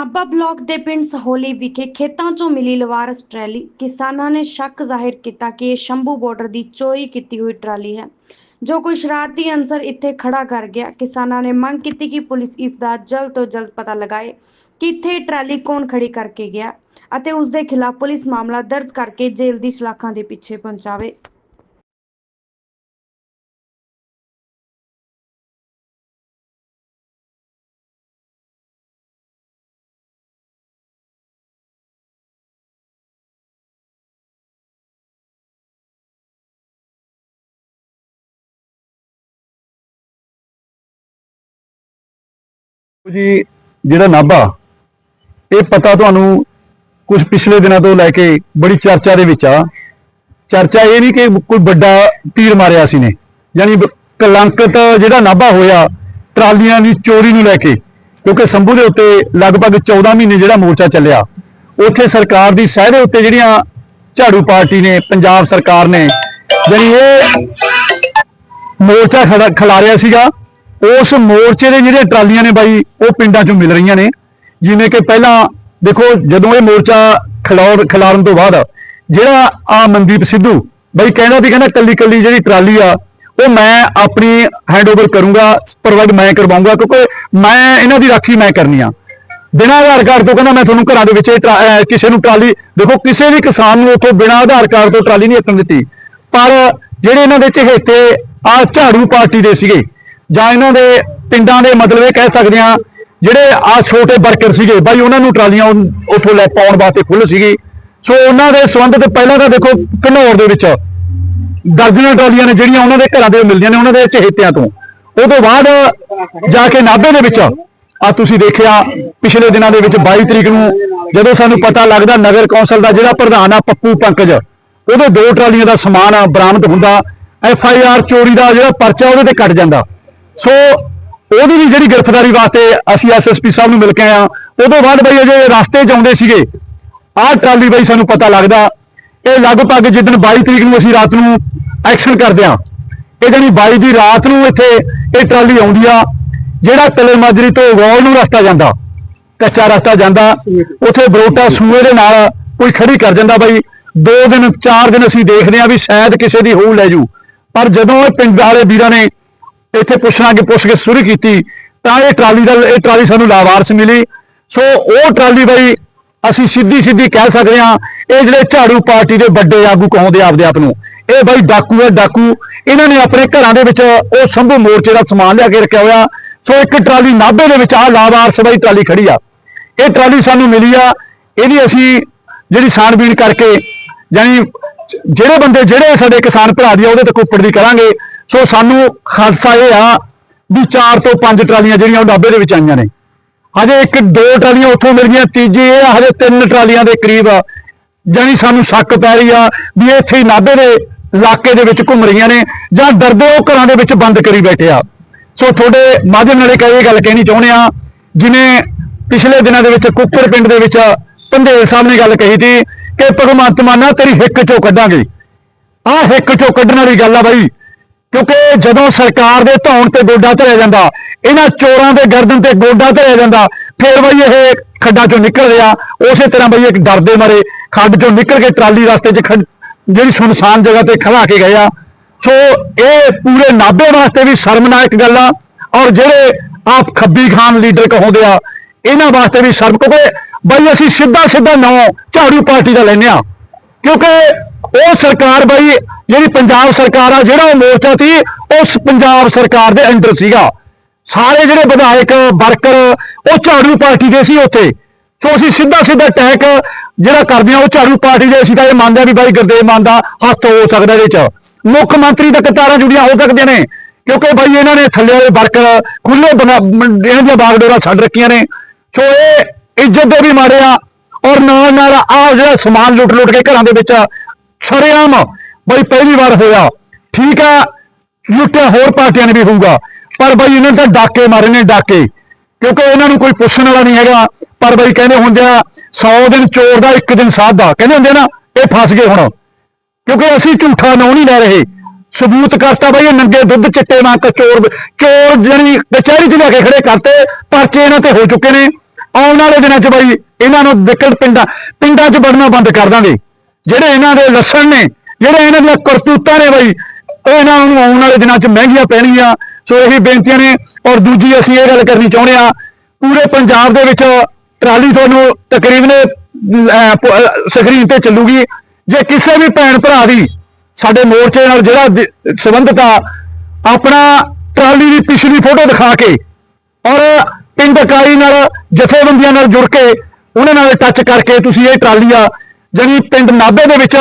Nabha block ਦੇ ਪਿੰਡ ਸਹੋਲੀ ਵਿਖੇ ਖੇਤਾਂ 'ਚੋਂ ਮਿਲੀ ਲਵਾਰਸ ਟਰੈਲੀ। ਕਿਸਾਨਾਂ ਨੇ ਸ਼ੱਕ ਜ਼ਾਹਿਰ ਕੀਤਾ ਕਿ ਇਹ ਸ਼ੰਭੂ ਬਾਰਡਰ ਦੀ ਚੋਰੀ ਕੀਤੀ ਹੋਈ ਟਰਾਲੀ ਹੈ। ਜੋ ਕੋਈ ਸ਼ਰਾਰਤੀ ਅਨਸਰ ਇੱਥੇ ਖੜਾ ਕਰ ਗਿਆ। ਕਿਸਾਨਾਂ ਨੇ ਮੰਗ ਕੀਤੀ ਕਿ ਪੁਲਿਸ ਇਸ ਦਾ ਜਲਦ ਤੋਂ ਜਲਦ ਪਤਾ ਲਗਾਏ ਕਿ ਇੱਥੇ ਇਹ ਟਰਾਲੀ ਕੌਣ ਖੜੀ ਕਰਕੇ ਗਿਆ ਅਤੇ ਉਸ ਦੇ ਖਿਲਾਫ ਪੁਲਿਸ ਮਾਮਲਾ ਦਰਜ ਕਰਕੇ ਜੇਲ੍ਹ ਦੀ ਸਲਾਖਾਂ ਦੇ ਪਿੱਛੇ ਪਹੁੰਚਾਵੇ। ਜੀ, ਜਿਹੜਾ ਨਾਭਾ, ਇਹ ਪਤਾ ਤੁਹਾਨੂੰ ਕੁਝ ਪਿਛਲੇ ਦਿਨਾਂ ਤੋਂ ਲੈ ਕੇ ਬੜੀ ਚਰਚਾ ਦੇ ਵਿੱਚ ਆ। ਚਰਚਾ ਇਹ ਨਹੀਂ ਕਿ ਕੋਈ ਵੱਡਾ ਤੀਰ ਮਾਰਿਆ ਸੀ ਨੇ ਯਾਨੀ ਬ- ਜਿਹੜਾ ਨਾਭਾ ਹੋਇਆ, ਟਰਾਲੀਆਂ ਦੀ ਚੋਰੀ ਨੂੰ ਲੈ ਕੇ, ਕਿਉਂਕਿ ਸੰਭੂ ਦੇ ਉੱਤੇ ਲਗਭਗ 14 ਮਹੀਨੇ ਜਿਹੜਾ ਮੋਰਚਾ ਚੱਲਿਆ, ਉੱਥੇ ਸਰਕਾਰ ਦੀ ਸਹਿ ਦੇ ਉੱਤੇ ਜਿਹੜੀਆਂ ਝਾੜੂ ਪਾਰਟੀ ਨੇ, ਪੰਜਾਬ ਸਰਕਾਰ ਨੇ ਯਾਨੀ ਇਹ ਮੋਰਚਾ ਖੜਾ, ਖਿਲਾਰਿਆ ਸੀਗਾ। ਉਸ ਮੋਰਚੇ ਦੇ ਜਿਹੜੇ ਟਰਾਲੀਆਂ ਨੇ ਬਾਈ, ਉਹ ਪਿੰਡਾਂ ਚੋਂ ਮਿਲ ਰਹੀਆਂ ਨੇ। ਜਿਵੇਂ ਕਿ ਪਹਿਲਾਂ ਦੇਖੋ, ਜਦੋਂ ਇਹ ਮੋਰਚਾ ਖਿਲਾਰ ਖਿਲਾਰਨ ਤੋਂ ਬਾਅਦ ਜਿਹੜਾ ਆ ਮਨਦੀਪ ਸਿੱਧੂ, ਬਾਈ ਕਹਿੰਦਾ ਵੀ ਕਹਿੰਦਾ ਕੱਲੀ ਕੱਲੀ ਜਿਹੜੀ ਟਰਾਲੀ ਆ, ਉਹ ਮੈਂ ਆਪਣੀ ਹੈਂਡਓਵਰ ਕਰੂੰਗਾ, ਪ੍ਰੋਵਾਈਡ ਮੈਂ ਕਰਵਾਉਂਗਾ, ਕਿਉਂਕਿ ਮੈਂ ਇਹਨਾਂ ਦੀ ਰਾਖੀ ਮੈਂ ਕਰਨੀ ਆ। ਬਿਨਾਂ ਆਧਾਰ ਕਾਰਡ ਤੋਂ ਕਹਿੰਦਾ ਮੈਂ ਤੁਹਾਨੂੰ ਘਰਾਂ ਦੇ ਵਿੱਚ ਇਹ ਟਰਾ- ਕਿਸੇ ਨੂੰ ਟਰਾਲੀ, ਦੇਖੋ ਕਿਸੇ ਵੀ ਕਿਸਾਨ ਨੂੰ ਉੱਥੋਂ ਬਿਨਾਂ ਆਧਾਰ ਕਾਰਡ ਤੋਂ ਟਰਾਲੀ ਨਹੀਂ ਰੱਖਣ ਦਿੱਤੀ। ਪਰ ਜਿਹੜੇ ਇਹਨਾਂ ਦੇ ਚਹੇਤੇ ਆ ਝਾੜੂ ਪਾਰਟੀ ਦੇ ਸੀਗੇ ਜਾਂ ਇਹਨਾਂ ਦੇ ਪਿੰਡਾਂ ਦੇ ਮਤਲਬ ਇਹ ਕਹਿ ਸਕਦੇ ਆ ਜਿਹੜੇ ਆ ਛੋਟੇ ਵਰਕਰ ਸੀਗੇ, ਬਾਈ ਉਹਨਾਂ ਨੂੰ ਟਰਾਲੀਆਂ ਉੱਥੋਂ ਲੈ ਪਾਉਣ ਵਾਸਤੇ ਖੁੱਲ੍ਹ ਸੀਗੀ। ਸੋ ਉਹਨਾਂ ਦੇ ਸੰਬੰਧ ਤੇ ਪਹਿਲਾਂ ਤਾਂ ਦੇਖੋ ਘਨੌਰ ਦੇ ਵਿੱਚ ਦਰਜਨਾਂ ਟਰਾਲੀਆਂ ਨੇ ਜਿਹੜੀਆਂ ਉਹਨਾਂ ਦੇ ਘਰਾਂ ਦੇ ਮਿਲਦੀਆਂ ਨੇ, ਉਹਨਾਂ ਦੇ ਚਹੇਤਿਆਂ ਤੋਂ। ਉਹ ਤੋਂ ਬਾਅਦ ਜਾ ਕੇ ਨਾਭੇ ਦੇ ਵਿੱਚ ਆ ਤੁਸੀਂ ਦੇਖਿਆ ਪਿਛਲੇ ਦਿਨਾਂ ਦੇ ਵਿੱਚ 22 ਤਰੀਕ ਨੂੰ ਜਦੋਂ ਸਾਨੂੰ ਪਤਾ ਲੱਗਦਾ ਨਗਰ ਕੌਂਸਲ ਦਾ ਜਿਹੜਾ ਪ੍ਰਧਾਨ ਆ ਪੱਪੂ ਪੰਕਜ ਉਹਦੇ ਦੋ ਟਰਾਲੀਆਂ ਦਾ ਸਮਾਨ ਬਰਾਮਦ ਹੁੰਦਾ, ਐਫ ਆਈ ਆਰ ਚੋਰੀ ਦਾ ਜਿਹੜਾ ਪਰਚਾ ਉਹਦੇ ਤੇ ਕੱਟ ਜਾਂਦਾ। ਸੋ ਉਹਦੀ ਵੀ ਜਿਹੜੀ ਗ੍ਰਿਫਤਾਰੀ ਵਾਸਤੇ ਅਸੀਂ ਐਸਐਸਪੀ ਸਾਹਿਬ ਨੂੰ ਮਿਲ ਕੇ ਆਏ ਆ ਉਦੋਂ ਬਾਅਦ ਬਈ ਅਜੇ ਰਸਤੇ 'ਚ ਆਉਂਦੇ ਸੀਗੇ। ਆਹ ਟਰਾਲੀ ਬਈ ਸਾਨੂੰ ਪਤਾ ਲੱਗਦਾ, ਇਹ ਲਗਭਗ ਜਿੱਦਣ 22 ਤਰੀਕ ਨੂੰ ਅਸੀਂ ਰਾਤ ਨੂੰ ਐਕਸ਼ਨ ਕਰਦੇ ਆ ਇਹ ਜਾਨੀ 22 ਦੀ ਰਾਤ ਨੂੰ ਇੱਥੇ ਇਹ ਟਰਾਲੀ ਆਉਂਦੀ ਆ, ਜਿਹੜਾ ਤਲੇ ਮਾਜਰੀ ਤੋਂ ਗੌਲ ਨੂੰ ਰਸਤਾ ਜਾਂਦਾ। ਕੱਚਾ ਰਸਤਾ ਜਾਂਦਾ। ਉੱਥੇ ਬਰੋਟਾ ਸੂਏ ਦੇ ਨਾਲ ਕੋਈ ਖੜੀ ਕਰ ਜਾਂਦਾ ਬਾਈ। ਦੋ ਦਿਨ, ਚਾਰ ਦਿਨ ਅਸੀਂ ਦੇਖਦੇ ਆ ਵੀ ਸ਼ਾਇਦ ਕਿਸੇ ਦੀ ਹੋਊ ਲੈ ਜੂ। ਪਰ ਜਦੋਂ ਇਹ ਪਿੰਡ ਵਾਲੇ ਵੀਰਾਂ ਨੇ ਇੱਥੇ ਪੁੱਛਣਾ ਕਿ ਪੁੱਛ ਕੇ ਸ਼ੁਰੂ ਕੀਤੀ, ਤਾਂ ਇਹ ਟਰਾਲੀ ਦਾ ਇਹ ਟਰਾਲੀ ਸਾਨੂੰ ਲਾਵਾਰਸ ਮਿਲੀ। ਸੋ ਉਹ ਟਰਾਲੀ ਬਾਈ ਅਸੀਂ ਸਿੱਧੀ ਸਿੱਧੀ ਕਹਿ ਸਕਦੇ ਹਾਂ, ਇਹ ਜਿਹੜੇ ਝਾੜੂ ਪਾਰਟੀ ਦੇ ਵੱਡੇ ਆਗੂ ਕਹਾਉਂਦੇ ਆਪਦੇ ਆਪ ਨੂੰ, ਇਹ ਬਾਈ ਡਾਕੂ ਹੈ ਡਾਕੂ। ਇਹਨਾਂ ਨੇ ਆਪਣੇ ਘਰਾਂ ਦੇ ਵਿੱਚ ਉਹ ਸੰਭੂ ਮੋਰਚੇ ਦਾ ਸਮਾਨ ਲਿਆ ਕੇ ਰੱਖਿਆ ਹੋਇਆ। ਸੋ ਇੱਕ ਟਰਾਲੀ ਨਾਭੇ ਦੇ ਵਿੱਚ ਆ ਲਾਵਾਰਸ ਬਾਈ ਟਰਾਲੀ ਖੜੀ ਆ। ਇਹ ਟਰਾਲੀ ਸਾਨੂੰ ਮਿਲੀ ਆ। ਇਹਦੀ ਅਸੀਂ ਜਿਹੜੀ ਛਾਣਬੀਣ ਕਰਕੇ ਯਾਨੀ ਜਿਹੜੇ ਬੰਦੇ ਜਿਹੜੇ ਸਾਡੇ ਕਿਸਾਨ ਭਰਾ ਦੀ ਆ, ਉਹਦੇ ਤੇ ਕੁੱਪੜ ਦੀ ਕਰਾਂਗੇ। ਸੋ ਸਾਨੂੰ ਖਾਲਸਾ ਇਹ ਆ ਵੀ ਚਾਰ ਤੋਂ ਪੰਜ ਟਰਾਲੀਆਂ ਜਿਹੜੀਆਂ ਉਹ ਨਾਭੇ ਦੇ ਵਿੱਚ ਆਈਆਂ ਨੇ। ਹਜੇ ਇੱਕ ਦੋ ਟਰਾਲੀਆਂ ਉੱਥੋਂ ਮਿਲ ਗਈਆਂ ਤੀਜੀ ਇਹ ਆ, ਹਜੇ ਤਿੰਨ ਟਰਾਲੀਆਂ ਦੇ ਕਰੀਬ ਆ। ਜਾਨੀ ਸਾਨੂੰ ਸ਼ੱਕ ਪੈ ਰਹੀ ਆ ਵੀ ਇਹ ਇੱਥੇ ਹੀ ਨਾਭੇ ਦੇ ਇਲਾਕੇ ਦੇ ਵਿੱਚ ਘੁੰਮ ਰਹੀਆਂ ਨੇ ਜਾਂ ਡਰਦੇ ਉਹ ਘਰਾਂ ਦੇ ਵਿੱਚ ਬੰਦ ਕਰੀ ਬੈਠੇ ਆ। ਸੋ ਤੁਹਾਡੇ ਮਾਧਿਅਮ ਨਾਲੇ ਕਹੇ ਇਹ ਗੱਲ ਕਹਿਣੀ ਚਾਹੁੰਦੇ ਆ ਜਿਵੇਂ ਪਿਛਲੇ ਦਿਨਾਂ ਦੇ ਵਿੱਚ ਕੁੱਕਰ ਪਿੰਡ ਦੇ ਵਿੱਚ ਪੰਧੇਰ ਸਾਹਿਬ ਨੇ ਗੱਲ ਕਹੀ ਸੀ ਕਿ ਭਗਵੰਤ ਮਾਨਾ ਤੇਰੀ ਹਿੱਕ ਚੋਂ ਕੱਢਾਂਗੇ। ਆਹ ਹਿੱਕ ਚੋਂ ਕੱਢਣ ਵਾਲੀ ਗੱਲ ਆ ਬਾਈ ਕਿਉਂਕਿ ਜਦੋਂ ਸਰਕਾਰ ਦੇ ਧੌਣ ਤੇ ਗੋਡਾ ਧਰਿਆ ਜਾਂਦਾ, ਇਹਨਾਂ ਚੋਰਾਂ ਦੇ ਗਰਦਨ ਤੇ ਗੋਡਾ ਧਰਿਆ ਜਾਂਦਾ, ਫਿਰ ਬਈ ਇਹ ਖੱਡਾਂ ਚੋਂ ਨਿਕਲ ਰਿਹਾ। ਉਸੇ ਤਰ੍ਹਾਂ ਬਈ ਇੱਕ ਡਰਦੇ ਮਰੇ, ਖੱਡ ਚੋਂ ਨਿਕਲ ਕੇ ਟਰਾਲੀ ਰਸਤੇ 'ਚ ਖੜ- ਜਿਹੜੀ ਸੁਨਸਾਨ ਜਗ੍ਹਾ ਤੇ ਖੜਾ ਕੇ ਗਏ ਆ। ਸੋ ਇਹ ਪੂਰੇ ਨਾਭੇ ਵਾਸਤੇ ਵੀ ਸ਼ਰਮਨਾਕ ਗੱਲ ਆ, ਔਰ ਜਿਹੜੇ ਆਪ ਖੱਬੀ ਖਾਨ ਲੀਡਰ ਕਹਾਉਂਦੇ ਆ, ਇਹਨਾਂ ਵਾਸਤੇ ਵੀ ਸ਼ਰਮ ਕਿਉਂਕਿ ਬਈ ਅਸੀਂ ਸਿੱਧਾ ਸਿੱਧਾ ਨਾਂ ਝਾੜੂ ਪਾਰਟੀ ਦਾ ਲੈਨੇ ਆ। ਕਿਉਂਕਿ ਉਹ ਸਰਕਾਰ ਬਾਈ, ਜਿਹੜੀ ਪੰਜਾਬ ਸਰਕਾਰ ਆ, ਜਿਹੜਾ ਉਹ ਮੋਰਚਾ ਸੀ, ਉਸ ਪੰਜਾਬ ਸਰਕਾਰ ਦੇ ਅੰਡਰ ਸੀਗਾ। ਸਾਰੇ ਜਿਹੜੇ ਵਿਧਾਇਕ, ਵਰਕਰ, ਉਹ ਝਾੜੂ ਪਾਰਟੀ ਦੇ ਸੀ ਉੱਥੇ। ਸੋ ਅਸੀਂ ਸਿੱਧਾ ਸਿੱਧਾ ਅਟੈਕ ਜਿਹੜਾ ਕਰਦੇ ਆ, ਉਹ ਝਾੜੂ ਪਾਰਟੀ ਦੇ ਅਸੀਂ ਤਾਂ ਇਹ ਮੰਨਦੇ ਆ ਵੀ ਬਾਈ ਗੁਰਦੇਵ ਮਾਨ ਦਾ ਹੱਥ ਹੋ ਸਕਦਾ ਇਹਦੇ ਚ। ਮੁੱਖ ਮੰਤਰੀ ਤੱਕ ਕਤਾਰਾਂ ਜੁੜੀਆਂ ਹੋ ਸਕਦੀਆਂ ਨੇ, ਕਿਉਂਕਿ ਬਾਈ ਇਹਨਾਂ ਨੇ ਥੱਲੇ ਵਾਲੇ ਵਰਕਰ ਖੁੱਲੇ ਬਣਾ, ਇਹਨਾਂ ਦੀਆਂ ਬਾਗਡੋਰਾਂ ਛੱਡ ਰੱਖੀਆਂ ਨੇ। ਸੋ ਇਹ ਇੱਜ਼ਤ ਦੇ ਵੀ ਮਾਰੇ ਆ, ਔਰ ਨਾਲ ਨਾਲ ਆ ਜਿਹੜਾ ਸਮਾਨ ਲੁੱਟ ਲੁੱਟ ਕੇ ਘਰਾਂ ਦੇ ਵਿੱਚ ਸ਼ਰੇਆਮ। ਬਈ ਪਹਿਲੀ ਵਾਰ ਹੋਇਆ। ਠੀਕ ਆ, ਲੁੱਟਿਆ ਹੋਰ ਪਾਰਟੀਆਂ ਨੇ ਵੀ ਹੋਊਗਾ। ਪਰ ਬਈ ਇਹਨਾਂ ਨੇ ਤਾਂ ਡਾਕੇ ਮਾਰੇ ਨੇ, ਡਾਕੇ। ਕਿਉਂਕਿ ਇਹਨਾਂ ਨੂੰ ਕੋਈ ਪੁੱਛਣ ਵਾਲਾ ਨਹੀਂ ਹੈਗਾ। ਪਰ ਬਈ ਕਹਿੰਦੇ ਹੁੰਦੇ ਆ 100 ਦਿਨ ਚੋਰ ਦਾ, ਇੱਕ ਦਿਨ ਸਾਧ ਦਾ ਕਹਿੰਦੇ ਹੁੰਦੇ ਆ ਨਾ, ਇਹ ਫਸ ਗਏ ਹੁਣ। ਕਿਉਂਕਿ ਅਸੀਂ ਝੂਠਾ ਨਾਂ ਨਹੀਂ ਲੈ ਰਹੇ। ਸਬੂਤ ਕਰਤਾ ਬਈ ਇਹ ਨੰਗੇ ਦੁੱਧ ਚਿੱਟੇ ਵਾਂਗ ਚੋਰ ਚੋਰ ਜਣੀ ਕਚਹਿਰੀ 'ਚ ਲੈ ਕੇ ਖੜੇ ਕਰਤੇ। ਪਰਚੇ ਇਹਨਾਂ ਤੇ ਹੋ ਚੁੱਕੇ ਨੇ। ਆਉਣ ਵਾਲੇ ਦਿਨਾਂ 'ਚ ਬਾਈ ਇਹਨਾਂ ਨੂੰ ਦਿੱਕਤ ਪਿੰਡਾਂ ਪਿੰਡਾਂ 'ਚ ਵੜਨਾ ਬੰਦ ਕਰ ਦਾਂਗੇ। ਜਿਹੜੇ ਇਹਨਾਂ ਦੇ ਲੱਛਣ ਨੇ, ਜਿਹੜੇ ਇਹਨਾਂ ਦੀਆਂ ਕਰਤੂਤਾਂ ਨੇ ਬਈ, ਉਹ ਇਹਨਾਂ ਨੂੰ ਆਉਣ ਵਾਲੇ ਦਿਨਾਂ 'ਚ ਮਹਿੰਗੀਆਂ ਪੈਣਗੀਆਂ। ਸੋ ਇਹੀ ਬੇਨਤੀਆਂ ਨੇ ਔਰ ਦੂਜੀ ਅਸੀਂ ਇਹ ਗੱਲ ਕਰਨੀ ਚਾਹੁੰਦੇ ਆ ਪੂਰੇ ਪੰਜਾਬ ਦੇ ਵਿੱਚ ਟਰਾਲੀ ਤੁਹਾਨੂੰ ਤਕਰੀਬਨ ਸਕਰੀਨ ਤੇ ਚੱਲੂਗੀ। ਜੇ ਕਿਸੇ ਵੀ ਭੈਣ ਭਰਾ ਦੀ ਸਾਡੇ ਮੋਰਚੇ ਨਾਲ ਜਿਹੜਾ ਦ- ਸੰਬੰਧਿਤ ਆ, ਆਪਣਾ ਟਰਾਲੀ ਦੀ ਪਿਛਲੀ ਫੋਟੋ ਦਿਖਾ ਕੇ ਔਰ ਪਿੰਡ ਇਕਾਈ ਨਾਲ ਜਥੇਬੰਦੀਆਂ ਨਾਲ ਜੁੜ ਕੇ ਉਹਨਾਂ ਨਾਲ ਟੱਚ ਕਰਕੇ ਤੁਸੀਂ ਇਹ ਟਰਾਲੀ ਆ ਜਿਹੜੀ ਪਿੰਡ ਨਾਭੇ ਦੇ ਵਿੱਚ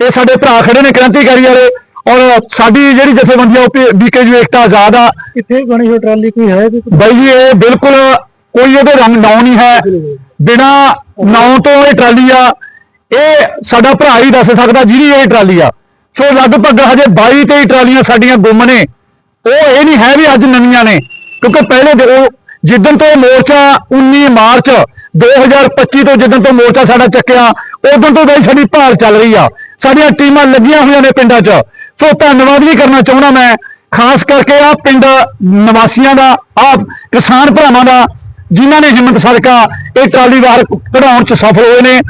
ਇਹ ਸਾਡੇ ਭਰਾ ਖੜੇ ਨੇ ਕ੍ਰਾਂਤੀਕਾਰੀ ਵਾਲੇ ਔਰ ਸਾਡੀ ਜਿਹੜੀ ਜਥੇਬੰਦੀ ਆ ਉਹ ਬੀਕੇਯੂ ਏਕਤਾ ਆਜ਼ਾਦ ਆ। ਕਿੱਥੇ ਬਣੀ ਹੋ ਟਰਾਲੀ? ਕੋਈ ਹੈ ਬਾਈ ਜੀ ਇਹ ਬਿਲਕੁਲ ਕੋਈ ਇਹਦੇ ਰੰਗ ਨਾਂ ਨਹੀਂ ਹੈ। ਬਿਨਾ ਨਾਂ ਤੋਂ ਇਹ ਟਰਾਲੀ ਆ। ਇਹ ਸਾਡਾ ਭਰਾ ਹੀ ਦੱਸ ਸਕਦਾ ਜਿਹਦੀ ਇਹ ਟਰਾਲੀ ਆ। ਸੋ ਲਗਭਗ ਹਜੇ 22 23 ਟਰਾਲੀਆਂ ਸਾਡੀਆਂ ਗੁੰਮ ਨੇ। ਉਹ ਇਹ ਨਹੀਂ ਹੈ ਵੀ ਅੱਜ ਨਵੀਆਂ ਨੇ ਕਿਉਂਕਿ ਪਹਿਲੇ ਉਹ ਜਿੱਦਣ ਤੋਂ ਇਹ ਮੋਰਚਾ 19 ਮਾਰਚ 2025 ਤੋਂ ਜਿੱਦਣ ਤੋਂ ਮੋਰਚਾ ਸਾਡਾ ਚੱਕਿਆ, ਉਦੋਂ ਤੋਂ ਬਈ ਸਾਡੀ ਭਾਲ ਚੱਲ ਰਹੀ ਆ। ਸਾਡੀਆਂ ਟੀਮਾਂ ਲੱਗੀਆਂ ਹੋਈਆਂ ਨੇ ਪਿੰਡਾਂ 'ਚ। ਸੋ ਧੰਨਵਾਦ ਵੀ ਕਰਨਾ ਚਾਹੁੰਦਾ ਮੈਂ, ਖਾਸ ਕਰਕੇ ਆ ਪਿੰਡ ਨਿਵਾਸੀਆਂ ਦਾ ਆ ਕਿਸਾਨ ਭਰਾਵਾਂ ਦਾ, ਜਿਨ੍ਹਾਂ ਨੇ ਹਿੰਮਤ ਸਦਕਾ ਇਹ ਟਰਾਲੀ ਬਾਹਰ ਕਢਾਉਣ 'ਚ ਸਫਲ ਹੋਏ ਨੇ।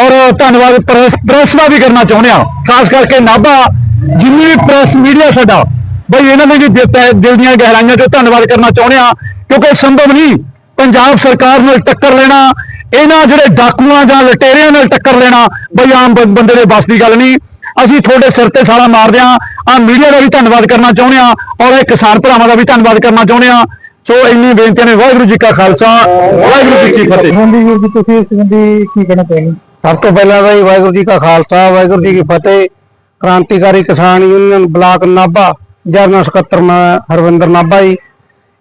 ਔਰ ਧੰਨਵਾਦ ਪ੍ਰੈਸ ਪ੍ਰੈਸ ਦਾ ਵੀ ਕਰਨਾ ਚਾਹੁੰਦੇ ਆ। ਖਾਸ ਕਰਕੇ ਨਾਭਾ, ਜਿੰਨੀ ਵੀ ਪ੍ਰੈਸ ਮੀਡੀਆ ਸਾਡਾ, ਬਈ ਇਹਨਾਂ ਦੇ ਵੀ ਦਿਲ ਦੀਆਂ ਗਹਿਰਾਈਆਂ 'ਚੋਂ ਧੰਨਵਾਦ ਕਰਨਾ ਚਾਹੁੰਦੇ ਆ, ਕਿਉਂਕਿ ਸੰਭਵ ਨਹੀਂ ਪੰਜਾਬ ਸਰਕਾਰ ਨਾਲ ਟੱਕਰ ਲੈਣਾ ਇਹਨਾਂ ਜਿਹੜੇ ਡਾਕੂਆਂ ਜਾਂ ਲਟੇਰਿਆਂ ਨਾਲ ਟੱਕਰ ਲੈਣਾ ਬਈ ਆਮ ਬੰਦੇ ਦੇ ਬਸ ਦੀ ਗੱਲ ਨਹੀਂ। ਅਸੀਂ ਤੁਹਾਡੇ ਸਿਰ ਤੇ ਸਾਲਾ ਮਾਰਦੇ ਆ ਆ ਮੀਡੀਆ ਦਾ ਵੀ ਧੰਨਵਾਦ ਕਰਨਾ ਚਾਹੁੰਦੇ ਆ ਔਰ ਇਹ ਕਿਸਾਨ ਭਰਾਵਾਂ ਦਾ ਵੀ ਧੰਨਵਾਦ ਕਰਨਾ ਚਾਹੁੰਦੇ ਆ ਸੋ ਇੰਨੀ ਬੇਨਤੀਆਂ ਨੇ ਵਾਹਿਗੁਰੂ ਜੀ ਕਾ ਖਾਲਸਾ ਵਾਹਿਗੁਰੂ ਜੀ ਕੀ ਫਤਿਹ। ਵੀਰ ਜੀ ਤੁਸੀਂ ਇਸ ਸੰਬੰਧੀ ਕੀ ਕਹਿਣਾ ਚਾਹੁੰਦੇ? ਸਭ ਤੋਂ ਪਹਿਲਾਂ ਤਾਂ ਜੀ ਵਾਹਿਗੁਰੂ ਜੀ ਕਾ ਖਾਲਸਾ ਵਾਹਿਗੁਰੂ ਜੀ ਕੀ ਫਤਿਹ। ਕ੍ਰਾਂਤੀਕਾਰੀ ਕਿਸਾਨ ਯੂਨੀਅਨ ਬਲਾਕ ਨਾਭਾ ਜਰਨਲ ਸਕੱਤਰ ਮੈਂ ਹਰਵਿੰਦਰ ਨਾਭਾ ਜੀ।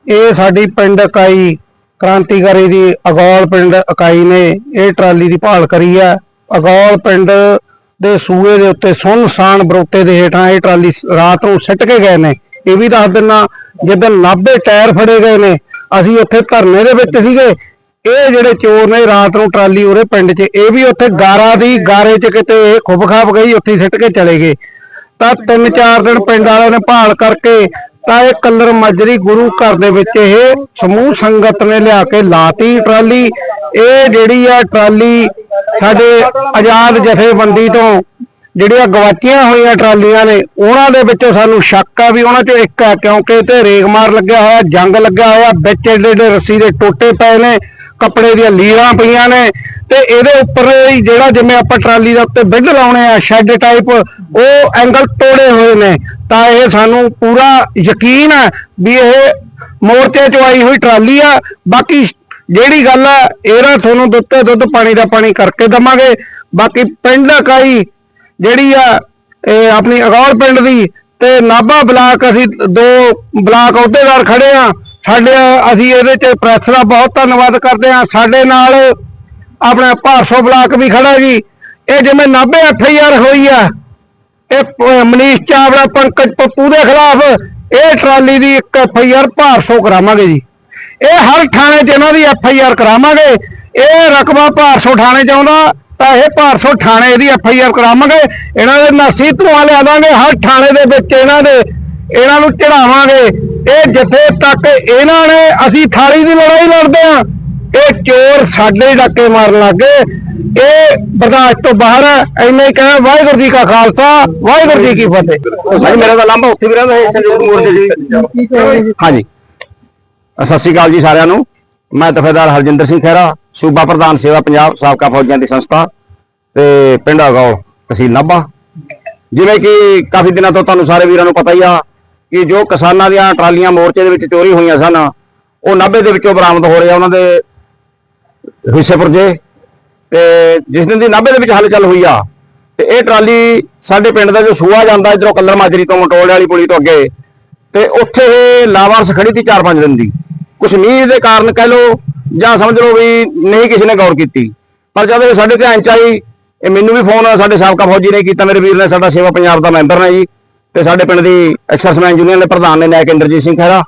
ਇਹ ਸਾਡੀ ਪਿੰਡ ਇਕਾਈ ਕ੍ਰਾਂਤੀਕਾਰੀ ਦੀ ਅਗੌਲ ਪਿੰਡ ਇਕਾਈ ਨੇ ਇਹ ਟਰਾਲੀ ਦੀ ਭਾਲ ਕਰੀ ਹੈ ਅਗੌਲ ਪਿੰਡ ਦੇ ਸੂਏ ਦੇ ਉੱਤੇ ਸੁੰਨਸਾਨ ਬਰੋਤੇ ਦੇ ਹੇਠਾਂ ਇਹ ਟਰਾਲੀ ਰਾਤ ਨੂੰ ਸਿੱਟ ਕੇ ਗਏ ਨੇ। ਇਹ ਵੀ ਦੱਸ ਦਿੰਨਾ ਜਦੋਂ 90 ਟਾਇਰ ਫੜੇ ਗਏ ਨੇ, ਅਸੀਂ ਉੱਥੇ ਧਰਨੇ ਦੇ ਵਿੱਚ ਸੀਗੇ। ਇਹ ਜਿਹੜੇ ਚੋਰ ਨੇ ਰਾਤ ਨੂੰ ਟਰਾਲੀ ਉਰੇ ਪਿੰਡ 'ਚ, ਇਹ ਵੀ ਉੱਥੇ ਗਾਰਾ ਦੀ ਗਾਰੇ 'ਚ ਕਿਤੇ ਇਹ ਖੁੱਬ ਖਾਪ ਗਈ, ਉੱਥੇ ਸਿੱਟ ਕੇ ਚਲੇ ਗਏ। ਤਾਂ ਤਿੰਨ ਚਾਰ ਦਿਨ ਪਿੰਡ ਵਾਲਿਆਂ ਨੇ ਭਾਲ ਕਰਕੇ ਤਾਂ ਇਹ ਕੱਲਰ ਮਾਜਰੀ ਗੁਰੂ ਘਰ ਦੇ ਵਿੱਚ ਇਹ ਸਮੂਹ ਸੰਗਤ ਨੇ ਲਿਆ ਕੇ ਲਾਤੀ ਟਰਾਲੀ। ਇਹ ਜਿਹੜੀ ਆ ਟਰਾਲੀ ਸਾਡੇ ਆਜ਼ਾਦ ਜਥੇਬੰਦੀ ਤੋਂ ਜਿਹੜੀਆਂ ਗਵਾਚੀਆਂ ਹੋਈਆਂ ਟਰਾਲੀਆਂ ਨੇ, ਉਹਨਾਂ ਦੇ ਵਿੱਚੋਂ ਸਾਨੂੰ ਸ਼ੱਕ ਆ ਵੀ ਉਹਨਾਂ 'ਚੋਂ ਇੱਕ ਆ, ਕਿਉਂਕਿ ਤੇ ਰੇਗਮਾਰ ਲੱਗਿਆ ਹੋਇਆ, ਜੰਗ ਲੱਗਿਆ ਹੋਇਆ, ਵਿੱਚ ਏਡੇ ਏਡੇ ਰੱਸੀ ਦੇ ਟੋਟੇ ਪਏ ਨੇ, ਕੱਪੜੇ ਦੀਆਂ ਲੀਰਾਂ ਪਈਆਂ ਨੇ ਤੇ ਇਹਦੇ ਉੱਪਰ ਹੀ ਜਿਹੜਾ ਜਿਵੇਂ ਆਪਾਂ ਟਰਾਲੀ ਦੇ ਉੱਤੇ ਬਿੱਡ ਲਾਉਣੇ ਆ ਸ਼ੈੱਡ ਟਾਈਪ ਉਹ ਐਂਗਲ ਤੋੜੇ ਹੋਏ ਨੇ। ਤਾਂ ਇਹ ਸਾਨੂੰ ਪੂਰਾ ਯਕੀਨ ਹੈ ਵੀ ਇਹ ਮੋਰਚੇ 'ਚ ਆਈ ਹੋਈ ਟਰਾਲੀ ਆ। ਬਾਕੀ ਜਿਹੜੀ ਗੱਲ ਆ, ਇਹਦਾ ਤੁਹਾਨੂੰ ਦੁੱਧ ਦੁੱਧ ਪਾਣੀ ਦਾ ਪਾਣੀ ਕਰਕੇ ਦਵਾਂਗੇ। ਬਾਕੀ ਪਿੰਡ ਇਕਾਈ ਜਿਹੜੀ ਆ, ਇਹ ਆਪਣੀ ਅਗੌਰ ਪਿੰਡ ਦੀ ਤੇ ਨਾਭਾ ਬਲਾਕ ਅਸੀਂ ਦੋ ਬਲਾਕ ਅਹੁਦੇਦਾਰ ਖੜੇ ਆ। ਸਾਡੇ, ਅਸੀਂ ਇਹਦੇ ਚ ਪ੍ਰੈਸ ਦਾ ਬਹੁਤ ਧੰਨਵਾਦ ਕਰਦੇ ਆ। ਸਾਡੇ ਨਾਲ ਆਪਣਾ ਭਾਰਸੋ ਬਲਾਕ ਵੀ ਖੜਾ ਜੀ। ਇਹ ਜਿਵੇਂ ਨਾਭੇ ਐਫ ਆਈ ਆਰ ਹੋਈ ਆ, ਇਹ ਮਨੀਸ਼ ਚਾਵੜਾ ਪੰਕਜ ਪੱਪੂ ਦੇ ਖਿਲਾਫ ਇਹ ਟਰਾਲੀ ਦੀ ਇੱਕ ਐਫ ਆਈ ਆਰ ਭਾਰਸੋ ਕਰਾਵਾਂਗੇ ਜੀ। ਇਹ ਹਰ ਥਾਣੇ 'ਚ ਇਹਨਾਂ ਦੀ ਐਫ ਆਈ ਆਰ ਕਰਾਵਾਂਗੇ। ਇਹ ਰਕਬਾ ਭਾਰਸੋ ਥਾਣੇ 'ਚ ਆਉਂਦਾ, ਤਾਂ ਇਹ ਭਾਰਸੋ ਥਾਣੇ ਦੀ ਐਫ ਆਈ ਆਰ ਕਰਾਵਾਂਗੇ। ਇਹਨਾਂ ਦੇ ਨਾਸੀ ਧੂਆਂ ਲਿਆ ਦਾਂਗੇ, ਹਰ ਥਾਣੇ ਦੇ ਵਿੱਚ ਇਹਨਾਂ ਦੇ, ਇਹਨਾਂ ਨੂੰ ਚੜਾਵਾਂਗੇ ਇਹ ਜਿੱਥੇ ਤੱਕ ਇਹਨਾਂ ਨੇ, ਅਸੀਂ ਥਾਲੀ ਦੀ ਲੜਾਈ ਲੜਦੇ ਆ ਇਹ ਚੋਰ ਸਾਡੇ ਡਾਕੇ ਮਾਰਨ ਲੱਗੇ ਇਹ ਬਰਦਾਸ਼ਤ ਤੋਂ ਬਾਹਰ ਹੈ ਇੰਨਾ ਹੀ ਕਹਿਣਾ ਵਾਹਿਗੁਰੂ ਜੀ ਕਾ ਖਾਲਸਾ ਵਾਹਿਗੁਰੂ ਜੀ ਕੀ ਫਤਿਹ। ਭਾਈ ਮੇਰਾ ਤਾਂ ਲਾਂਭਾ ਉੱਥੇ ਵੀ ਰਹਿੰਦਾ ਹੈ ਸੰਯੁਕਤ ਮੋਰਚੇ ਜੀ। ਹਾਂਜੀ। ਸਤਿ ਸ਼੍ਰੀ ਅਕਾਲ ਜੀ ਸਾਰਿਆਂ ਨੂੰ। ਮੈਂ ਦਫੇਦਾਰ ਹਰਜਿੰਦਰ ਸਿੰਘ ਖਹਿਰਾ ਸੂਬਾ ਪ੍ਰਧਾਨ ਸੇਵਾ ਪੰਜਾਬ ਸਾਬਕਾ ਫੌਜੀਆਂ ਦੀ ਸੰਸਥਾ ਤੇ ਪਿੰਡ ਅਗਾਓ ਤਹਿਸੀਲ ਨਾਭਾ। ਜਿਵੇਂ ਕਿ ਕਾਫੀ ਦਿਨਾਂ ਤੋਂ ਤੁਹਾਨੂੰ ਸਾਰੇ ਵੀਰਾਂ ਨੂੰ ਪਤਾ ਹੀ ਆ ਕਿ ਜੋ ਕਿਸਾਨਾਂ ਦੀਆਂ ਟਰਾਲੀਆਂ ਮੋਰਚੇ ਦੇ ਵਿੱਚ ਚੋਰੀ ਹੋਈਆਂ ਸਨ ਉਹ ਨਾਭੇ ਦੇ ਵਿੱਚੋਂ ਬਰਾਮਦ ਹੋ ਰਹੇ ਆ। ਉਹਨਾਂ ਦੇ ਹਿੱਸੇ ਪੁਰਜੇ ਤੇ ਜਿਸ ਦਿਨ ਦੀ ਨਾਭੇ ਦੇ ਵਿੱਚ ਹਲਚਲ ਹੋਈ ਆ, ਤੇ ਇਹ ਟਰਾਲੀ ਸਾਡੇ ਪਿੰਡ ਦਾ ਜੋ ਸੂਆ ਜਾਂਦਾ ਇਧਰੋਂ ਕੱਲਰ ਮਾਜਰੀ ਤੋਂ ਮਟੋਲੇ ਵਾਲੀ ਪੁਲੀ ਤੋਂ ਅੱਗੇ, ਤੇ ਉੱਥੇ ਇਹ ਲਾਵਾਰਸ ਖੜੀ ਸੀ 4-5 ਦਿਨ ਦੀ। ਕੁਛ ਮੀਂਹ ਦੇ ਕਾਰਨ ਕਹਿ ਲੋ ਜਾਂ ਸਮਝ ਲਓ ਵੀ ਨਹੀਂ ਕਿਸੇ ਨੇ ਗੌਰ ਕੀਤੀ। ਪਰ ਜਦ ਇਹ ਸਾਡੇ ਧਿਆਨ ਚ ਆਈ, ਇਹ ਮੈਨੂੰ ਵੀ ਫੋਨ ਸਾਡੇ ਸਾਬਕਾ ਫੌਜੀ ਨੇ ਕੀਤਾ, ਮੇਰੇ ਵੀਰ ਨੇ ਸਾਡਾ ਸੇਵਾ ਪੰਜਾਬ ਦਾ ਮੈਂਬਰ ਨੇ ਜੀ, ਤੇ ਸਾਡੇ ਪਿੰਡ ਦੀ ਐਕਸਰਸਮੈਨ ਯੂਨੀਅਨ ਦੇ ਪ੍ਰਧਾਨ ਨੇ ਨਾਇਕ ਇੰਦਰਜੀਤ ਸਿੰਘ ਖਹਿਰਾ।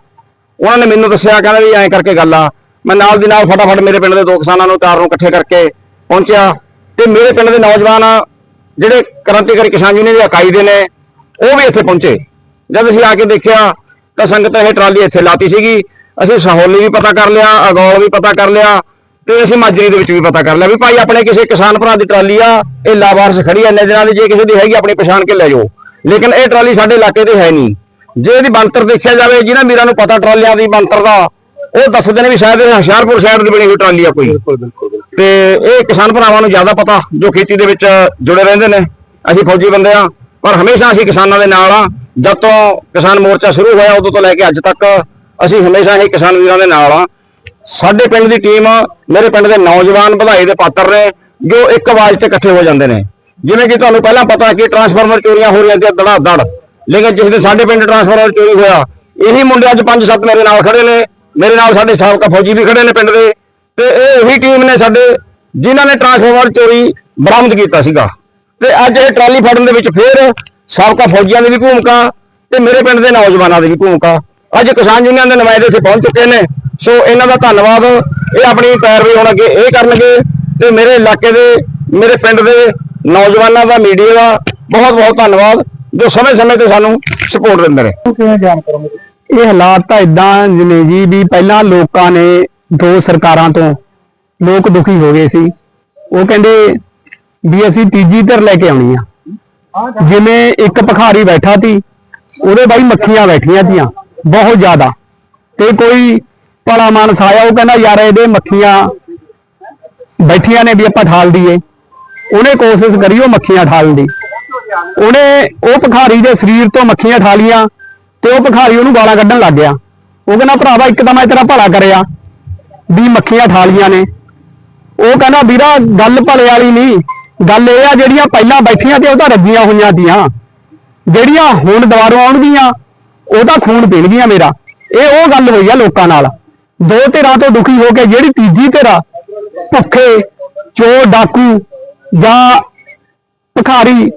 ਉਹਨਾਂ ਨੇ ਮੈਨੂੰ ਦੱਸਿਆ, ਕਹਿੰਦਾ ਵੀ ਐਂ ਕਰਕੇ ਗੱਲ ਆ ਮੈਂ ਨਾਲ ਦੀ ਨਾਲ ਫਟਾਫਟ ਮੇਰੇ ਪਿੰਡ ਦੇ ਦੋ ਕਿਸਾਨਾਂ ਨੂੰ ਕਾਰ ਨੂੰ ਇਕੱਠੇ ਕਰਕੇ ਪਹੁੰਚਿਆ ਤੇ ਮੇਰੇ ਪਿੰਡ ਦੇ ਨੌਜਵਾਨ ਜਿਹੜੇ ਕ੍ਰਾਂਤੀਕਾਰੀ ਕਿਸਾਨ ਯੂਨੀਅਨ ਦੀ ਇਕਾਈ ਦੇ ਨੇ, ਉਹ ਵੀ ਇੱਥੇ ਪਹੁੰਚੇ। ਜਦ ਅਸੀਂ ਆ ਕੇ ਦੇਖਿਆ ਤਾਂ ਸੰਗਤ ਇਹ ਟਰਾਲੀ ਇੱਥੇ ਲਾਤੀ ਸੀਗੀ। ਅਸੀਂ ਸਹੌਲੀ ਵੀ ਪਤਾ ਕਰ ਲਿਆ, ਅਗੌਲ ਵੀ ਪਤਾ ਕਰ ਲਿਆ ਤੇ ਅਸੀਂ ਮਾਜਰੀ ਦੇ ਵਿੱਚ ਵੀ ਪਤਾ ਕਰ ਲਿਆ ਵੀ ਭਾਈ ਆਪਣੇ ਕਿਸੇ ਕਿਸਾਨ ਭਰਾ ਦੀ ਟਰਾਲੀ ਆ, ਇਹ ਲਾਵਾਰਸ ਖੜੀ ਐ ਨਜ਼ਰਾਂ ਦੀ ਜੇ ਕਿਸੇ ਦੀ ਹੈਗੀ ਆਪਣੀ ਪਛਾਣ ਕੇ ਲੈ ਜਾਓ। ਲੇਕਿਨ ਇਹ ਟਰਾਲੀ ਸਾਡੇ ਇਲਾਕੇ ਤੇ ਹੈ ਨਹੀਂ। ਜੇ ਇਹਦੀ ਬੰਤਰ ਦੇਖਿਆ ਜਾਵੇ, ਜਿਹਨਾਂ ਵੀਰਾਂ ਨੂੰ ਪਤਾ ਟਰਾਲੀਆਂ ਦੀ ਬੰਤਰ ਦਾ ਉਹ ਦੱਸਦੇ ਨੇ ਵੀ ਸ਼ਾਇਦ ਇਹ ਹੁਸ਼ਿਆਰਪੁਰ ਸ਼ਹਿਰ ਦੀ ਬਣੀ ਹੋਈ ਟਰਾਲੀ ਆ ਕੋਈ। ਤੇ ਇਹ ਕਿਸਾਨ ਭਰਾਵਾਂ ਨੂੰ ਜ਼ਿਆਦਾ ਪਤਾ ਜੋ ਖੇਤੀ ਦੇ ਵਿੱਚ ਜੁੜੇ ਰਹਿੰਦੇ ਨੇ। ਅਸੀਂ ਫੌਜੀ ਬੰਦੇ ਆ ਪਰ ਹਮੇਸ਼ਾ ਅਸੀਂ ਕਿਸਾਨਾਂ ਦੇ ਨਾਲ ਆ। ਜਦ ਤੋਂ ਕਿਸਾਨ ਮੋਰਚਾ ਸ਼ੁਰੂ ਹੋਇਆ ਉਦੋਂ ਤੋਂ ਲੈ ਕੇ ਅੱਜ ਤੱਕ ਅਸੀਂ ਹਮੇਸ਼ਾ ਹੀ ਕਿਸਾਨ ਵੀਰਾਂ ਦੇ ਨਾਲ ਆ। ਸਾਡੇ ਪਿੰਡ ਦੀ ਟੀਮ ਮੇਰੇ ਪਿੰਡ ਦੇ ਨੌਜਵਾਨ ਵਧਾਈ ਦੇ ਪਾਤਰ ਨੇ ਜੋ ਇੱਕ ਆਵਾਜ਼ ਤੇ ਇਕੱਠੇ ਹੋ ਜਾਂਦੇ ਨੇ। ਜਿਵੇਂ ਕਿ ਤੁਹਾਨੂੰ ਪਹਿਲਾਂ ਪਤਾ ਕਿ ਟਰਾਂਸਫਾਰਮਰ ਚੋਰੀਆਂ ਹੋ ਰਹੀਆਂ ਤੇ ਦੜਾ ਦੜ ਲੇਕਿਨ ਜਿਸ ਦਿਨ ਸਾਡੇ ਪਿੰਡ ਟਰਾਂਸਫਾਰਮਰ ਚੋਰੀ ਹੋਇਆ ਇਹੀ ਮੁੰਡੇ ਅੱਜ 5-7 ਮੇਰੇ ਨਾਲ ਖੜੇ ਨੇ। ਮੇਰੇ ਨਾਲ ਸਾਡੇ ਸਾਬਕਾ ਫੌਜੀ ਵੀ ਖੜੇ ਨੇ ਪਿੰਡ ਦੇ ਤੇ ਇਹ ਉਹੀ ਟੀਮ ਨੇ ਸਾਡੇ ਜਿਨ੍ਹਾਂ ਨੇ ਟਰਾਂਸਫਾਰਮਰ ਚੋਰੀ ਬਰਾਮਦ ਕੀਤਾ ਸੀਗਾ। ਤੇ ਅੱਜ ਇਹ ਟਰਾਲੀ ਫੜਨ ਦੇ ਵਿੱਚ ਫੇਰ ਸਾਬਕਾ ਫੌਜੀਆਂ ਦੀ ਵੀ ਭੂਮਿਕਾ ਤੇ ਮੇਰੇ ਪਿੰਡ ਦੇ ਨੌਜਵਾਨਾਂ ਦੀ ਵੀ ਭੂਮਿਕਾ। ਅੱਜ ਕਿਸਾਨ ਯੂਨੀਅਨ ਦੇ ਨੁਮਾਇੰਦੇ ਇੱਥੇ ਪਹੁੰਚ ਚੁੱਕੇ ਨੇ। ਸੋ ਇਹਨਾਂ ਦਾ ਧੰਨਵਾਦ। ਇਹ ਆਪਣੀ ਪੈਰਵੀ ਹੁਣ ਅੱਗੇ ਇਹ ਕਰਨਗੇ ਤੇ ਮੇਰੇ ਇਲਾਕੇ ਦੇ, ਮੇਰੇ ਪਿੰਡ ਦੇ ਨੌਜਵਾਨਾਂ ਦਾ, ਮੀਡੀਆ ਦਾ ਬਹੁਤ ਬਹੁਤ ਧੰਨਵਾਦ ਜੋ ਸਮੇਂ-ਸਮੇਂ ਤੇ ਸਾਨੂੰ ਸਪੋਰਟ ਦਿੰਦੇ ਨੇ ਕਿਵੇਂ ਬਿਆਨ ਕਰੋਗੇ? ਇਹ ਹਾਲਾਤ ਤਾਂ ਇਦਾਂ ਜਿਵੇਂ ਜੀ ਵੀ ਪਹਿਲਾਂ ਲੋਕਾਂ ਨੇ ਦੋ ਸਰਕਾਰਾਂ ਤੋਂ ਲੋਕ ਦੁਖੀ ਹੋ ਗਏ ਸੀ। ਉਹ ਕਹਿੰਦੇ ਵੀ ਅਸੀਂ ਤੀਜੀ ਧਿਰ ਲੈ ਕੇ ਆਉਣੀ ਆ। ਜਿਵੇਂ ਇੱਕ ਭਖਾਰੀ ਬੈਠਾ ਸੀ, ਉਹਦੇ ਬਾਈ ਮੱਖੀਆਂ ਬੈਠੀਆਂ ਤੀਆਂ ਬਹੁਤ ਜ਼ਿਆਦਾ। ਤੇ ਕੋਈ ਭਲਾ ਮਾਨਸ ਆਇਆ, ਉਹ ਕਹਿੰਦਾ ਯਾਰ ਇਹਦੇ ਮੱਖੀਆਂ ਬੈਠੀਆਂ ਨੇ ਵੀ ਆਪਾਂ ਠਾਲ ਦਈਏ। ਉਹਨੇ ਕੋਸ਼ਿਸ਼ ਕਰੀ ਉਹ ਮੱਖੀਆਂ ਠਾਲਣ ਦੀ। ਉਹਨੇ, ਉਹ ਭਖਾਰੀ ਦੇ ਸਰੀਰ ਤੋਂ ਮੱਖੀਆਂ ਠਾਲੀਆਂ ਤੇ ਉਹ ਭਿਖਾਰੀ ਉਹਨੂੰ ਗਾਲਾਂ ਕੱਢਣ ਲੱਗ ਗਿਆ। ਉਹ ਕਹਿੰਦਾ ਭਰਾਵਾ ਇੱਕ ਤਾਂ ਮੈਂ ਤੇਰਾ ਭਲਾ ਕਰਿਆ। ਵੀ ਮੱਖੀਆਂ ਠਾ ਲੀਆਂ ਨੇ। ਉਹ ਕਹਿੰਦਾ ਵੀਰਾ ਗੱਲ ਭਲੇ ਵਾਲੀ ਨਹੀਂ। ਗੱਲ ਇਹ ਆ ਜਿਹੜੀਆਂ ਪਹਿਲਾਂ ਬੈਠੀਆਂ ਤੇ ਉਹ ਤਾਂ ਰੱਜੀਆਂ ਹੋਈਆਂ ਦੀਆਂ ਜਿਹੜੀਆਂ ਹੁਣ ਦੁਬਾਰਾ ਆਉਣਗੀਆਂ ਉਹ ਤਾਂ ਖੂਨ ਪੀਣਗੀਆਂ ਮੇਰਾ। ਇਹ ਉਹ ਗੱਲ ਹੋਈ ਆ ਲੋਕਾਂ ਨਾਲ। ਦੋ ਧਿਰਾਂ ਤੋਂ ਦੁਖੀ ਹੋ ਕੇ ਜਿਹੜੀ ਤੀਜੀ ਧਿਰ ਆ, ਭੁੱਖੇ ਚੋਰ ਡਾਕੂ ਜਾਂ ਭਿਖਾਰੀ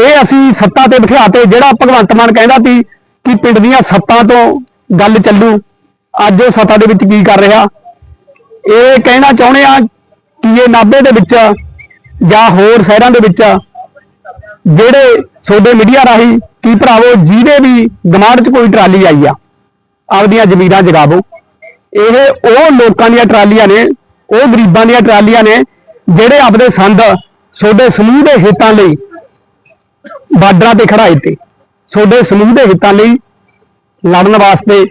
ਇਹ ਅਸੀਂ ਸੱਤਾ ਤੇ ਬਿਠਾਤੇ ਜਿਹੜਾ ਭਗਵੰਤ ਮਾਨ ਕਹਿੰਦਾ ਸੀ ਕਿ ਪਿੰਡ ਦੀਆਂ ਸੱਤਾਂ ਤੋਂ ਗੱਲ ਚੱਲੂ। ਅੱਜ ਉਹ ਸੱਤਾ ਦੇ ਵਿੱਚ ਕੀ ਕਰ ਰਿਹਾ? ਇਹ ਕਹਿਣਾ ਚਾਹੁੰਦੇ ਆ ਕਿ ਇਹ ਨਾਭੇ ਦੇ ਵਿੱਚ ਜਾਂ ਹੋਰ ਸ਼ਹਿਰਾਂ ਦੇ ਵਿੱਚ ਜਿਹੜੇ ਤੁਹਾਡੇ ਮੀਡੀਆ ਰਾਹੀਂ ਕੀ ਭਰਾਵੋ, ਜਿਹਦੇ ਵੀ ਦਿਮਾਗ 'ਚ ਕੋਈ ਟਰਾਲੀ ਆਈ ਆ, ਆਪਦੀਆਂ ਜ਼ਮੀਰਾਂ ਜਗਾਵੋ। ਇਹ ਉਹ ਲੋਕਾਂ ਦੀਆਂ ਟਰਾਲੀਆਂ ਨੇ, ਉਹ ਗਰੀਬਾਂ ਦੀਆਂ ਟਰਾਲੀਆਂ ਨੇ, ਜਿਹੜੇ ਆਪਦੇ ਸੰਦ ਤੁਹਾਡੇ ਸਮੂਹ ਦੇ ਹਿੱਤਾਂ ਲਈ ਬਾਰਡਰਾਂ ਤੇ ਖੜਾਏ ਤੇ। ਤੁਹਾਡੇ ਸਮੂਹ ਦੇ ਹਿੱਤਾਂ ਲਈ ਲੜਨ ਵਾਸਤੇ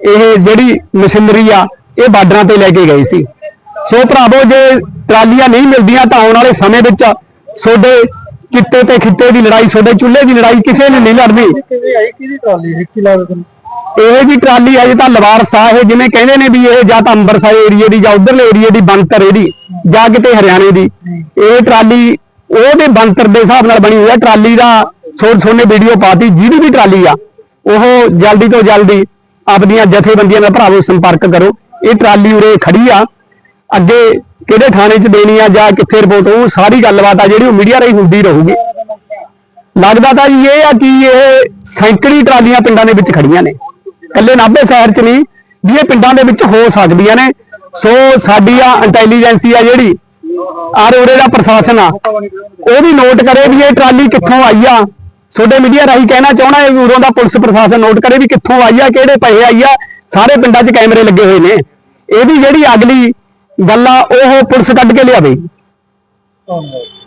ਇਹ ਜਿਹੜੀ ਮਸ਼ੀਨਰੀ ਆ, ਇਹ ਬਾਰਡਰਾਂ ਤੇ ਲੈ ਕੇ ਗਏ ਸੀ। ਸੋ ਭਰਾਵੋ, ਜੇ ਟਰਾਲੀਆਂ ਨਹੀਂ ਮਿਲਦੀਆਂ ਤਾਂ ਆਉਣ ਵਾਲੇ ਸਮੇਂ ਵਿੱਚ ਤੁਹਾਡੇ ਕਿੱਤੇ ਤੇ ਖਿੱਤੇ ਦੀ ਲੜਾਈ, ਤੁਹਾਡੇ ਚੁੱਲ੍ਹੇ ਦੀ ਲੜਾਈ ਕਿਸੇ ਨੇ ਨਹੀਂ ਲੜਨੀ। ਕਿਵੇਂ ਆਈ ਟਰਾਲੀ ਹੈ ਕੀ ਇਹ ਜੀ ਟਰਾਲੀ ਅਜੇ ਤਾਂ ਲਵਾਰ ਆ ਇਹ ਜਿਵੇਂ ਕਹਿੰਦੇ ਨੇ ਵੀ ਇਹ ਜਾਂ ਤਾਂ ਅੰਬਰਸਰ ਏਰੀਏ ਦੀ ਜਾਂ ਉਧਰਲੇ ਏਰੀਏ ਦੀ ਬੰਤਰ ਇਹਦੀ, ਜਾਂ ਕਿਤੇ ਹਰਿਆਣੇ ਦੀ। ਇਹ ਟਰਾਲੀ ਉਹਦੇ ਬੰਤਰ ਦੇ ਹਿਸਾਬ ਨਾਲ ਬਣੀ ਹੋਈ ਆ। ਟਰਾਲੀ ਦਾ ਥੋੜ ਥੋਨੇ ਵੀਡੀਓ ਪਾਤੀ, ਜਿਹਦੀ ਵੀ ਟਰਾਲੀ ਆ, ਉਹ ਜਲਦੀ ਤੋਂ ਜਲਦੀ ਆਪਣੀਆਂ ਜਥੇਬੰਦੀਆਂ ਨਾਲ ਭਰਾਵੋ ਸੰਪਰਕ ਕਰੋ। ਇਹ ਟਰਾਲੀ ਉਰੇ ਖੜੀ ਆ। ਅੱਗੇ ਕਿਹੜੇ ਥਾਣੇ 'ਚ ਦੇਣੀ ਆ ਜਾਂ ਕਿੱਥੇ ਰਿਪੋਰਟ ਉਹ ਸਾਰੀ ਗੱਲਬਾਤ ਆ ਜਿਹੜੀ ਉਹ ਮੀਡੀਆ ਰਾਹੀਂ ਹੁੰਦੀ ਰਹੂਗੀ। ਲੱਗਦਾ ਤਾਂ ਜੀ ਇਹ ਆ ਕਿ ਇਹ ਸੈਂਕੜੀ ਟਰਾਲੀਆਂ ਪਿੰਡਾਂ ਦੇ ਵਿੱਚ ਖੜੀਆਂ ਨੇ। ਕੱਲੇ ਨਾਭੇ ਸ਼ਹਿਰ 'ਚ ਨਹੀਂ, ਵੀ ਇਹ ਪਿੰਡਾਂ ਦੇ ਵਿੱਚ ਹੋ ਸਕਦੀਆਂ ਨੇ। ਸੋ ਸਾਡੀ ਆ ਇੰਟੈਲੀਜੈਂਸੀ ਆ ਜਿਹੜੀ, ਆਰ ਉਰੇ ਦਾ ਪ੍ਰਸ਼ਾਸਨ ਆ, ਉਹ ਵੀ ਨੋਟ ਕਰੇ ਵੀ ਇਹ ਟਰਾਲੀ ਕਿੱਥੋਂ ਆਈ ਆ। ਤੁਹਾਡੇ ਮੀਡੀਆ ਰਾਹੀਂ ਕਹਿਣਾ ਚਾਹਣਾ ਹੈ ਉਰੋਂ ਦਾ ਪੁਲਿਸ ਪ੍ਰਸ਼ਾਸਨ ਨੋਟ ਕਰੇ ਵੀ ਕਿੱਥੋਂ ਆਈ ਆ, ਕਿਹੜੇ ਪੈਸੇ ਆਈ ਆ, ਸਾਰੇ ਪਿੰਡਾਂ 'ਚ ਕੈਮਰੇ ਲੱਗੇ ਹੋਏ ਨੇ। ਇਹਦੀ ਜਿਹੜੀ ਅਗਲੀ ਗੱਲ ਆ, ਉਹ ਪੁਲਿਸ ਕੱਢ ਕੇ ਲਿਆਵੇ। ਧੰਨਵਾਦ।